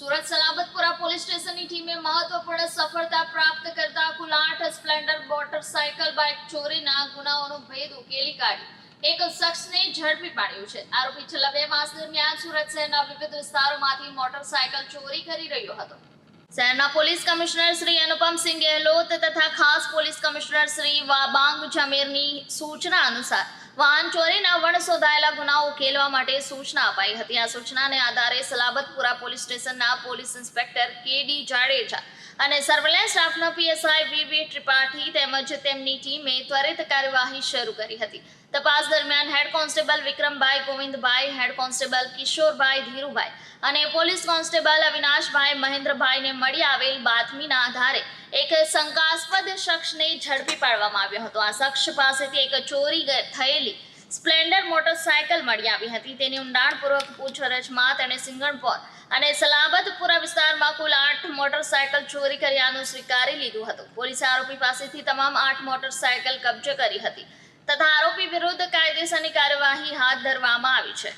Surat Salabatpura police સ્ટેશનની ટીમે મહત્વપૂર્ણ સફળતા પ્રાપ્ત કરતા કુલ આઠ સ્પ્લેન્ડર મોટરસાયકલ બાઇક ચોરીના ગુનાઓનો ભેદ ઉકેલી કાઢી એક શખ્સને ઝડપી પાડ્યો છે. આરોપી છેલ્લા બે માસ દરમિયાન સુરત શહેરના વિવિધ વિસ્તારોમાંથી મોટરસાયકલ ચોરી કરી રહ્યો હતો. શહેરના પોલીસ કમિશનર શ્રી અનુપમસિંહ ગેહલોત તથા ખાસ પોલીસ કમિશનર શ્રી વાબાંગ જમીરની સૂચના અનુસાર વાહન ચોરીના વણ શોધાયેલા ગુનાઓ ઉકેલવા માટે સૂચના અપાઈ હતી. આ સૂચનાને આધારે સલાબતપુરા પોલીસ સ્ટેશનના police inspector K D Jadeja અને સર્વેલન્સ સ્ટાફના પીએસઆઈ વીવી ત્રિપાઠી તેમજ તેમની ટીમે ત્વરિત કાર્યવાહી શરૂ કરી હતી. તપાસ દરમિયાન head constable Vikrambhai Govindbhai, head constable Kishorbhai Dhirubhai અને પોલીસ કોન્સ્ટેબલ અવિનાશભાઈ મહેન્દ્રભાઈને મળી આવેલ બાતમીના આધારે એક શંકાસ્પદ શખ્સને ઝડપી પાડવામાં આવ્યો હતો. આ શખ્સ પાસેથી એક ચોરી થયેલી સ્પ્લેન્ડર મોટરસાયકલ મળી આવી હતી. તેની ઊંડાણપૂર્વક પૂછરછમાં તેણે સિંગણપોર અને સલાબતપુરા વિસ્તારમાં કુલ આઠ મોટરસાયકલ ચોરી કર્યાનું સ્વીકારી લીધું હતું. પોલીસે આરોપી પાસેથી તમામ આઠ મોટરસાયકલ કબજે કરી હતી તથા આરોપી વિરુદ્ધ કાયદેસરની કાર્યવાહી હાથ ધરવામાં આવી છે.